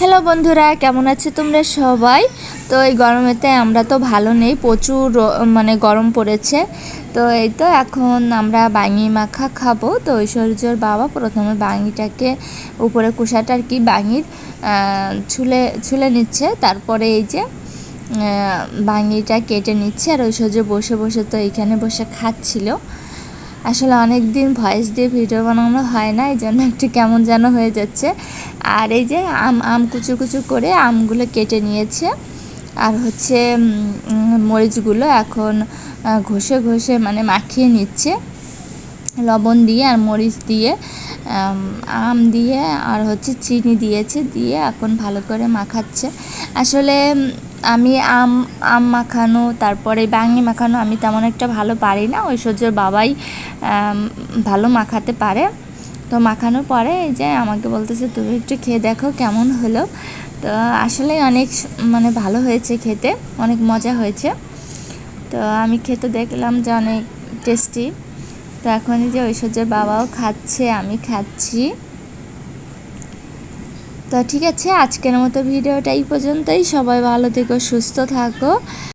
Hello বন্ধুরা, কেমন আছে তোমরা সবাই? তো এই গরমেতে আমরা তো ভালো নেই, প্রচুর মানে গরম পড়েছে। তো এই তো এখন আমরা বাঙি মাখা খাব। তো ঐশ্বর্যর বাবা প্রথমে বাঙিটাকে উপরে কুসাটা আর কি বাঙির ছুলে ছুলে নিচ্ছে। তারপরে এই যে বাঙিটা কেটে নিচ্ছে। আর ঐশ্বর্য বসে বসে তো এইখানে বসে খাচ্ছিল। আসলে অনেক দিন ভয়েস দিয়ে ভিডিও বানানো হয় না এই জন্য একটু কেমন যেন হয়ে যাচ্ছে। আর এই যে আম আম কুচু কুচু করে আমগুলো কেটে নিয়েছে। আর হচ্ছে মরিচগুলো এখন ঘষে ঘষে মানে মাখিয়ে নিচ্ছে। লবণ দিয়ে আর মরিচ দিয়ে আম, দিয়ে আর হচ্ছে চিনি দিয়েছে দিয়ে এখন ভালো করে মাখাচ্ছে। আসলে আমি আম আম মাখানো, তারপরে বাঙি মাখানো আমি তেমন একটা ভালো পারি না। ঐশ্বর্যর বাবাই ভালো মাখাতে পারে। তো মাখানোর পরে এই যে আমাকে বলতেছে, তুমি একটু খেয়ে দেখো কেমন হলো? তো আসলে অনেক মানে ভালো হয়েছে খেতে, অনেক মজা হয়েছে। তো আমি খেতে দেখলাম যে অনেক টেস্টি। তো এখন যে ঐশ্বর্যের বাবাও খাচ্ছে, আমি খাচ্ছি। তো ঠিক আছে আজকের মতো ভিডিওটা এই পর্যন্তই। সবাই ভালো থেকো সুস্থ থাকো।